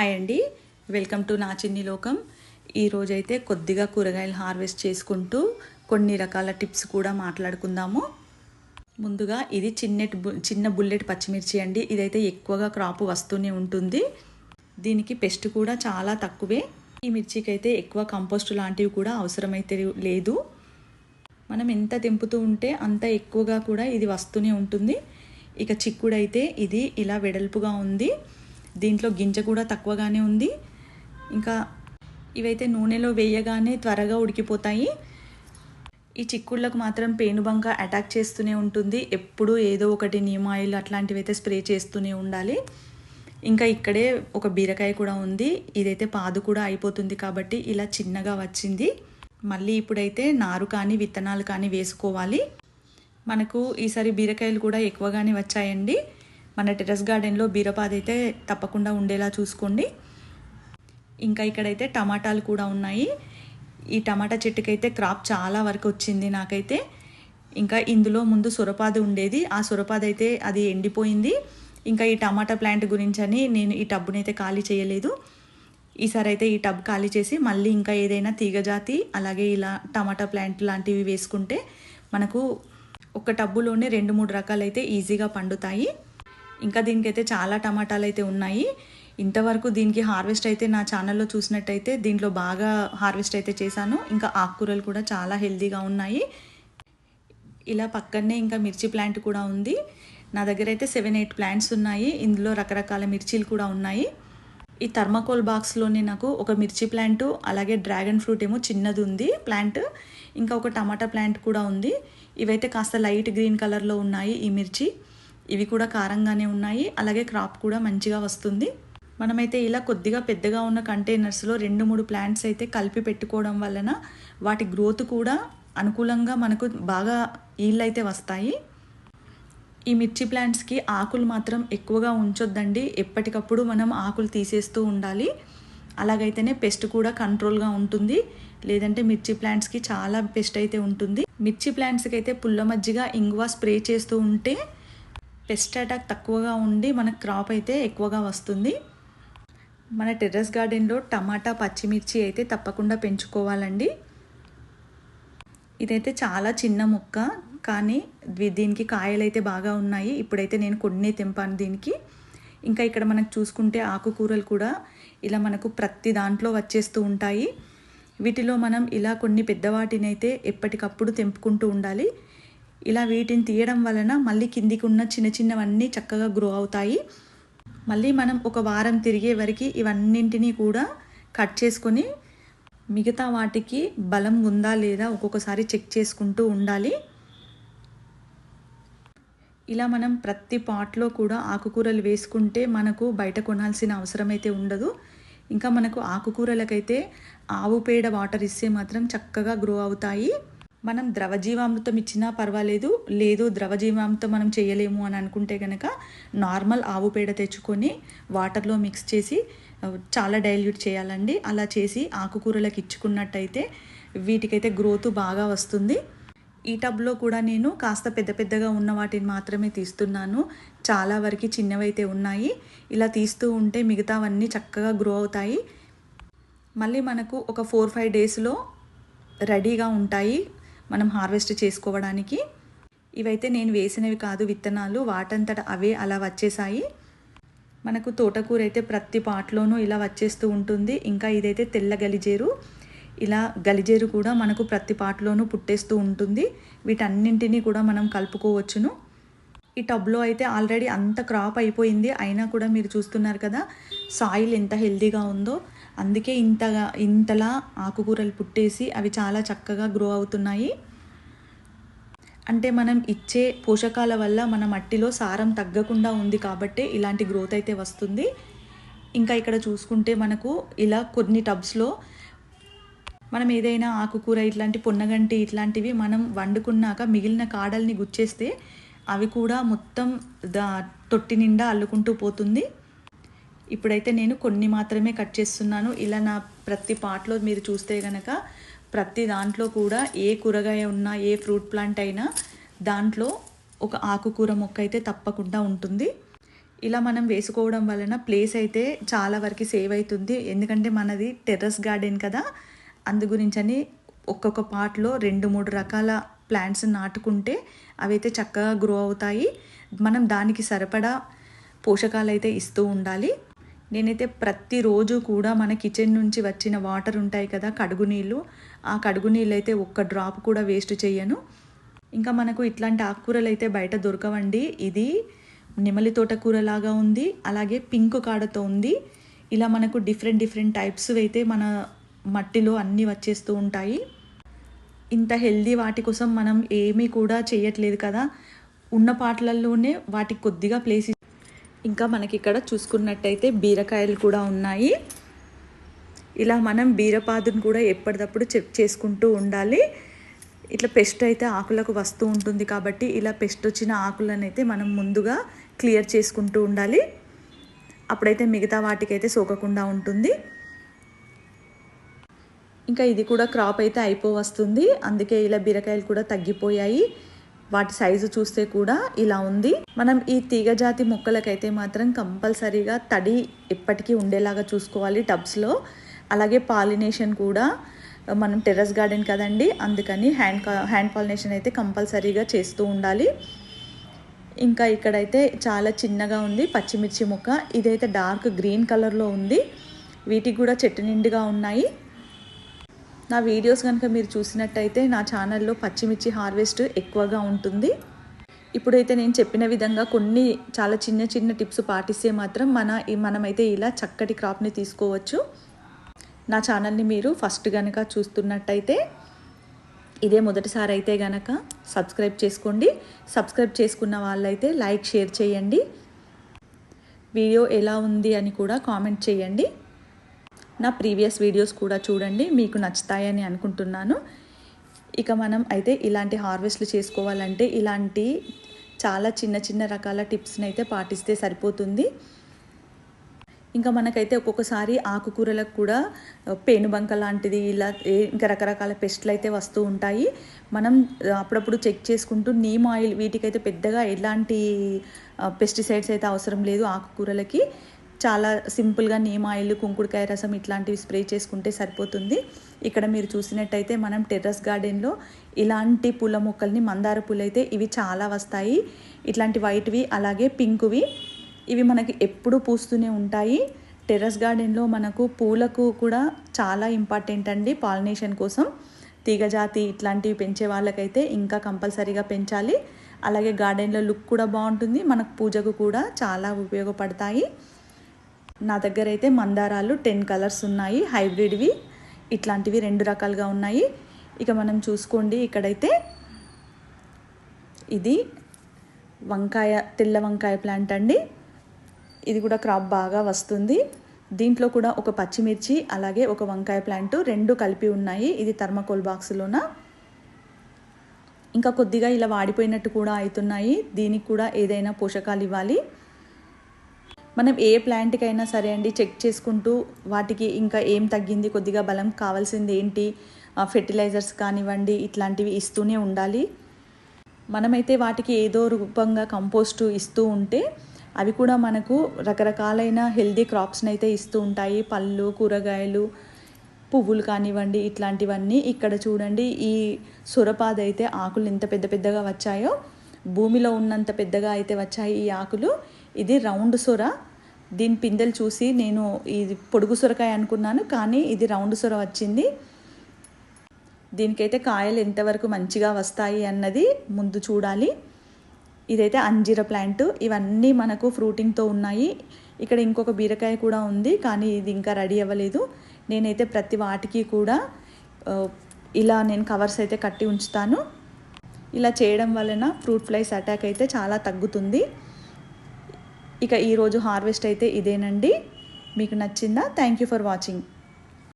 Hi అండి. Welcome to నా చిన్ని లోకం. ఈరోజైతే కొద్దిగా కూరగాయలు హార్వెస్ట్ చేసుకుంటూ కొన్ని రకాల టిప్స్ కూడా మాట్లాడుకుందాము. ముందుగా ఇది చిన్నెట్ చిన్న బుల్లెట్ పచ్చిమిర్చి అండి. ఇదైతే ఎక్కువగా క్రాప్ వస్తూనే ఉంటుంది. దీనికి పెస్ట్ కూడా చాలా తక్కువే. ఈ మిర్చికి అయితే ఎక్కువ కంపోస్ట్ లాంటివి కూడా అవసరమైతే లేదు. మనం ఎంత తెంపుతూ ఉంటే అంత ఎక్కువగా కూడా ఇది వస్తూనే ఉంటుంది. ఇక చిక్కుడైతే ఇది ఇలా వెడల్పుగా ఉంది. దీంట్లో గింజ కూడా తక్కువగానే ఉంది. ఇంకా ఇవైతే నూనెలో వేయగానే త్వరగా ఉడికిపోతాయి. ఈ చిక్కుళ్ళకు మాత్రం పేనుబంక అటాక్ చేస్తూనే ఉంటుంది. ఎప్పుడూ ఏదో ఒకటి నీమ్ ఆయిల్ అట్లాంటివి అయితే స్ప్రే చేస్తూనే ఉండాలి. ఇంకా ఇక్కడే ఒక బీరకాయ కూడా ఉంది. ఇదైతే పాదు కూడా అయిపోతుంది కాబట్టి ఇలా చిన్నగా వచ్చింది. మళ్ళీ ఇప్పుడైతే నారు కానీ విత్తనాలు కానీ వేసుకోవాలి. మనకు ఈసారి బీరకాయలు కూడా ఎక్కువగానే వచ్చాయండి. మన టెర్రస్ గార్డెన్లో బీరపాది అయితే తప్పకుండా ఉండేలా చూసుకోండి. ఇంకా ఇక్కడైతే టమాటాలు కూడా ఉన్నాయి. ఈ టమాటా చెట్టుకైతే క్రాప్ చాలా వరకు వచ్చింది నాకైతే. ఇంకా ఇందులో ముందు సొరపాది ఉండేది. ఆ సొరపాది అయితే అది ఎండిపోయింది. ఇంకా ఈ టమాటా ప్లాంట్ గురించి అని నేను ఈ టబ్బునైతే ఖాళీ చేయలేదు. ఈసారి అయితే ఈ టబ్ ఖాళీ చేసి మళ్ళీ ఇంకా ఏదైనా తీగజాతి అలాగే ఇలా టమాటా ప్లాంట్ లాంటివి వేసుకుంటే మనకు ఒక టబ్బులోనే రెండు మూడు రకాలు అయితే ఈజీగా పండుతాయి. ఇంకా దీనికైతే చాలా టమాటాలు అయితే ఉన్నాయి. ఇంతవరకు దీనికి హార్వెస్ట్ అయితే నా ఛానల్లో చూసినట్టయితే దీంట్లో బాగా హార్వెస్ట్ అయితే చేశాను. ఇంకా ఆకుకూరలు కూడా చాలా హెల్దీగా ఉన్నాయి. ఇలా పక్కనే ఇంకా మిర్చి ప్లాంట్ కూడా ఉంది. నా దగ్గర అయితే సెవెన్ ఎయిట్ ప్లాంట్స్ ఉన్నాయి. ఇందులో రకరకాల మిర్చీలు కూడా ఉన్నాయి. ఈ థర్మాకోల్ బాక్స్లోనే నాకు ఒక మిర్చి ప్లాంట్ అలాగే డ్రాగన్ ఫ్రూట్ ఏమో చిన్నది ఉంది ప్లాంట్ ఇంకా ఒక టమాటా ప్లాంట్ కూడా ఉంది. ఇవైతే కాస్త లైట్ గ్రీన్ కలర్లో ఉన్నాయి ఈ మిర్చి. ఇవి కూడా కారంగానే ఉన్నాయి. అలాగే క్రాప్ కూడా మంచిగా వస్తుంది. మనమైతే ఇలా కొద్దిగా పెద్దగా ఉన్న కంటైనర్స్లో రెండు మూడు ప్లాంట్స్ అయితే కలిపి పెట్టుకోవడం వలన వాటి గ్రోత్ కూడా అనుకూలంగా మనకు బాగా ఈళ్ళు అయితే వస్తాయి. ఈ మిర్చి ప్లాంట్స్కి ఆకులు మాత్రం ఎక్కువగా ఉంచొద్దండి. ఎప్పటికప్పుడు మనం ఆకులు తీసేస్తూ ఉండాలి. అలాగైతేనే పెస్ట్ కూడా కంట్రోల్గా ఉంటుంది. లేదంటే మిర్చి ప్లాంట్స్కి చాలా పెస్ట్ అయితే ఉంటుంది. మిర్చి ప్లాంట్స్కి అయితే పుల్ల మజ్జిగ ఇంగువ స్ప్రే చేస్తూ ఉంటే పెస్ట్ అటాక్ తక్కువగా ఉండి మన క్రాప్ అయితే ఎక్కువగా వస్తుంది. మన టెర్రస్ గార్డెన్లో టమాటా పచ్చిమిర్చి అయితే తప్పకుండా పెంచుకోవాలండి. ఇదైతే చాలా చిన్న మొక్క కానీ దీనికి కాయలు అయితే బాగా ఉన్నాయి. ఇప్పుడైతే నేను కొన్ని తెంపాను దీనికి. ఇంకా ఇక్కడ మనకు చూసుకుంటే ఆకుకూరలు కూడా ఇలా మనకు ప్రతి దాంట్లో వచ్చేస్తూ ఉంటాయి. వీటిలో మనం ఇలా కొన్ని పెద్దవాటిని అయితే ఎప్పటికప్పుడు తెంపుకుంటూ ఉండాలి. ఇలా వీటిని తీయడం వలన మళ్ళీ కిందికి ఉన్న చిన్న చిన్నవన్నీ చక్కగా గ్రో అవుతాయి. మళ్ళీ మనం ఒక వారం తిరిగే వరకు ఇవన్నింటినీ కూడా కట్ చేసుకొని మిగతా వాటికి బలం ఉందా లేదా ఒక్కొక్కసారి చెక్ చేసుకుంటూ ఉండాలి. ఇలా మనం ప్రతి పాట్లో కూడా ఆకుకూరలు వేసుకుంటే మనకు బయట కొనాల్సిన అవసరం అయితే ఉండదు. ఇంకా మనకు ఆకుకూరలకైతే ఆవు పేడ వాటర్ ఇస్తే మాత్రం చక్కగా గ్రో అవుతాయి. మనం ద్రవజీవామృతం ఇచ్చినా పర్వాలేదు లేదు ద్రవజీవామృతం మనం చేయలేము అని అనుకుంటే కనుక నార్మల్ ఆవు పేడ తెచ్చుకొని వాటర్లో మిక్స్ చేసి చాలా డైల్యూట్ చేయాలండి. అలా చేసి ఆకుకూరలకు ఇచ్చుకున్నట్టయితే వీటికైతే గ్రోత్ బాగా వస్తుంది. ఈ టబ్లో కూడా నేను కాస్త పెద్ద పెద్దగా ఉన్న వాటిని మాత్రమే తీస్తున్నాను. చాలా వరకు చిన్నవైతే ఉన్నాయి. ఇలా తీస్తూ ఉంటే మిగతావన్నీ చక్కగా గ్రో అవుతాయి. మళ్ళీ మనకు ఒక ఫోర్ ఫైవ్ డేస్లో రెడీగా ఉంటాయి. మనం హార్వెస్ట్ చేసుకోవడానికి. ఇవైతే నేను వేసినవి కాదు విత్తనాలు. వాటంతట అవే అలా వచ్చేసాయి. మనకు తోటకూర అయితే ప్రతి పాట్లోనూ ఇలా వచ్చేస్తూ ఉంటుంది. ఇంకా ఇదైతే తెల్ల గలిజేరు. ఇలా గలిజేరు కూడా మనకు ప్రతి పాటలోనూ పుట్టేస్తూ ఉంటుంది. వీటన్నింటినీ కూడా మనం కలుపుకోవచ్చును. ఈ టబ్లో అయితే ఆల్రెడీ అంత క్రాప్ అయిపోయింది. అయినా కూడా మీరు చూస్తున్నారు కదా సాయిల్ ఎంత హెల్దీగా ఉందో. అందుకే ఇంతగా ఇంతలా ఆకుకూరలు పుట్టేసి అవి చాలా చక్కగా గ్రో అవుతున్నాయి. అంటే మనం ఇచ్చే పోషకాల వల్ల మన మట్టిలో సారం తగ్గకుండా ఉంది కాబట్టి ఇలాంటి గ్రోత్ అయితే వస్తుంది. ఇంకా ఇక్కడ చూసుకుంటే మనకు ఇలా కొన్ని టబ్స్లో మనం ఏదైనా ఆకుకూర ఇట్లాంటి పొన్నగంటి ఇట్లాంటివి మనం వండుకున్నాక మిగిలిన కాడల్ని గుచ్చేస్తే అవి కూడా మొత్తం దా తొట్టి నిండా అల్లుకుంటూ పోతుంది. ఇప్పుడైతే నేను కొన్ని మాత్రమే కట్ చేస్తున్నాను. ఇలా నా ప్రతి పార్ట్లో మీరు చూస్తే కనుక ప్రతి దాంట్లో కూడా ఏ కూరగాయ ఉన్నా ఏ ఫ్రూట్ ప్లాంట్ అయినా దాంట్లో ఒక ఆకుకూర మొక్క అయితే తప్పకుండా ఉంటుంది. ఇలా మనం వేసుకోవడం వలన ప్లేస్ అయితే చాలా వరకు సేవ్ అవుతుంది. ఎందుకంటే మనది టెర్రస్ గార్డెన్ కదా. అందు గురించని ఒక్కొక్క పార్ట్లో రెండు మూడు రకాల ప్లాంట్స్ నాటుకుంటే అవి అయితే చక్కగా గ్రో అవుతాయి. మనం దానికి సరిపడా పోషకాలు అయితే ఇస్తూ ఉండాలి. నేనైతే ప్రతిరోజు కూడా మన కిచెన్ నుంచి వచ్చిన వాటర్ ఉంటాయి కదా కడుగు నీళ్ళు. ఆ కడుగు నీళ్ళు అయితే ఒక్క డ్రాప్ కూడా వేస్ట్ చేయను ఇంకా మనకు ఇట్లాంటి ఆకుకూరలు అయితే బయట దొరకవండి. ఇది నెమలి తోటకూరలాగా ఉంది అలాగే పింక్ కాడతో ఉంది. ఇలా మనకు డిఫరెంట్ డిఫరెంట్ టైప్స్ అయితే మన మట్టిలో అన్నీ వచ్చేస్తూ ఉంటాయి. ఇంత హెల్దీ వాటి కోసం మనం ఏమీ కూడా చేయట్లేదు కదా. ఉన్న పాటలలోనే వాటికి కొద్దిగా ప్లేస్ ఇంకా మనకి ఇక్కడ చూసుకున్నట్టయితే బీరకాయలు కూడా ఉన్నాయి. ఇలా మనం బీరపాదును కూడా ఎప్పటికప్పుడు చెక్ చేసుకుంటూ ఉండాలి. ఇట్లా పెస్ట్ అయితే ఆకులకు వస్తూ ఉంటుంది కాబట్టి ఇలా పెస్ట్ వచ్చిన ఆకులను అయితే మనం ముందుగా క్లియర్ చేసుకుంటూ ఉండాలి. అప్పుడైతే మిగతా వాటికైతే సోకకుండా ఉంటుంది. ఇంకా ఇది కూడా క్రాప్ అయితే అయిపో వస్తుంది అందుకే ఇలా బీరకాయలు కూడా తగ్గిపోయాయి. వాటి సైజు చూస్తే కూడా ఇలా ఉంది. మనం ఈ తీగజాతి మొక్కలకైతే మాత్రం కంపల్సరీగా తడి ఎప్పటికీ ఉండేలాగా చూసుకోవాలి టబ్స్లో. అలాగే పాలినేషన్ కూడా మనం టెర్రస్ గార్డెన్ కదండి అందుకని హ్యాండ్ హ్యాండ్ పాలినేషన్ అయితే కంపల్సరీగా చేస్తూ ఉండాలి. ఇంకా ఇక్కడైతే చాలా చిన్నగా ఉంది పచ్చిమిర్చి మొక్క. ఇదైతే డార్క్ గ్రీన్ కలర్లో ఉంది. వీటికి కూడా చెట్టు నిండుగా ఉన్నాయి. నా వీడియోస్ కనుక మీరు చూసినట్టయితే నా ఛానల్లో పచ్చిమిర్చి హార్వెస్ట్ ఎక్కువగా ఉంటుంది. ఇప్పుడైతే నేను చెప్పిన విధంగా కొన్ని చాలా చిన్న చిన్న టిప్స్ పాటిస్తే మాత్రం మన మనమైతే ఇలా చక్కటి క్రాప్ని తీసుకోవచ్చు. నా ఛానల్ని మీరు ఫస్ట్ కనుక చూస్తున్నట్టయితే ఇదే మొదటిసారి అయితే గనక సబ్స్క్రైబ్ చేసుకోండి. సబ్స్క్రైబ్ చేసుకున్న వాళ్ళైతే లైక్ షేర్ చేయండి. వీడియో ఎలా ఉంది అని కూడా కామెంట్ చేయండి. నా ప్రీవియస్ వీడియోస్ కూడా చూడండి మీకు నచ్చుతాయని అనుకుంటున్నాను. ఇక మనం అయితే ఇలాంటి హార్వెస్ట్లు చేసుకోవాలంటే ఇలాంటి చాలా చిన్న చిన్న రకాల టిప్స్ని అయితే పాటిస్తే సరిపోతుంది. ఇంకా మనకైతే ఒక్కొక్కసారి ఆకుకూరలకు కూడా పేనుబంక లాంటిది ఇలా ఇంకా రకరకాల పెస్ట్లు అయితే వస్తూ ఉంటాయి. మనం అప్పుడప్పుడు చెక్ చేసుకుంటూ నీమ్ ఆయిల్ వీటికైతే పెద్దగా ఎలాంటి పెస్టిసైడ్స్ అయితే అవసరం లేదు ఆకుకూరలకి. చాలా సింపుల్గా నీమ్ ఆయిల్ కుంకుడుకాయ రసం ఇట్లాంటివి స్ప్రే చేసుకుంటే సరిపోతుంది. ఇక్కడ మీరు చూసినట్టయితే మనం టెర్రస్ గార్డెన్లో ఇలాంటి పూల మొక్కల్ని మందార పూలు అయితే ఇవి చాలా వస్తాయి. ఇట్లాంటి వైట్వి అలాగే పింక్వి ఇవి మనకి ఎప్పుడూ పూస్తూనే ఉంటాయి. టెర్రస్ గార్డెన్లో మనకు పూలకు కూడా చాలా ఇంపార్టెంట్ అండి పాలినేషన్ కోసం. తీగజాతి ఇట్లాంటివి పెంచే వాళ్ళకైతే ఇంకా కంపల్సరీగా పెంచాలి. అలాగే గార్డెన్లో లుక్ కూడా బాగుంటుంది. మనకు పూజకు కూడా చాలా ఉపయోగపడతాయి. నా దగ్గర అయితే మందారాలు టెన్ కలర్స్ ఉన్నాయి హైబ్రిడ్వి. ఇట్లాంటివి రెండు రకాలుగా ఉన్నాయి. ఇక మనం చూసుకోండి ఇక్కడైతే ఇది వంకాయ తెల్ల వంకాయ ప్లాంట్ అండి. ఇది కూడా క్రాప్ బాగా వస్తుంది. దీంట్లో కూడా ఒక పచ్చిమిర్చి అలాగే ఒక వంకాయ ప్లాంట్ రెండు కలిపి ఉన్నాయి. ఇది థర్మకోల్ బాక్స్లోన. ఇంకా కొద్దిగా ఇలా వాడిపోయినట్టు కూడా అవుతున్నాయి. దీనికి కూడా ఏదైనా పోషకాలు ఇవ్వాలి. మనం ఏ ప్లాంట్కైనా సరే అండి చెక్ చేసుకుంటూ వాటికి ఇంకా ఏం తగ్గింది కొద్దిగా బలం కావాల్సింది ఏంటి ఫెర్టిలైజర్స్ కానివ్వండి ఇట్లాంటివి ఇస్తూనే ఉండాలి. మనమైతే వాటికి ఏదో రూపంగా కంపోస్టు ఇస్తూ ఉంటే అవి కూడా మనకు రకరకాలైన హెల్దీ క్రాప్స్ని అయితే ఇస్తూ ఉంటాయి. పళ్ళు కూరగాయలు పువ్వులు కానివ్వండి ఇట్లాంటివన్నీ ఇక్కడ చూడండి. ఈ సొరపాద అయితే ఆకులు ఎంత పెద్ద పెద్దగా వచ్చాయో భూమిలో ఉన్నంత పెద్దగా అయితే వచ్చాయి ఈ ఆకులు. ఇది రౌండ్ సొర. దీని పిందెలు చూసి నేను ఇది పొడుగు సొరకాయ అనుకున్నాను కానీ ఇది రౌండ్ సొర వచ్చింది. దీనికైతే కాయలు ఎంతవరకు మంచిగా వస్తాయి అన్నది ముందు చూడాలి. ఇదైతే అంజీర ప్లాంట్. ఇవన్నీ మనకు ఫ్రూటింగ్తో ఉన్నాయి. ఇక్కడ ఇంకొక బీరకాయ కూడా ఉంది కానీ ఇది ఇంకా రెడీ అవ్వలేదు. నేనైతే ప్రతి వాటికి కూడా ఇలా నేను కవర్స్ అయితే కట్టి ఉంచుతాను. ఇలా చేయడం వలన ఫ్రూట్ ఫ్లైస్ అటాక్ అయితే చాలా తగ్గుతుంది. ఇక ఈరోజు హార్వెస్ట్ అయితే ఇదేనండి. మీకు నచ్చిందా? Thank you for watching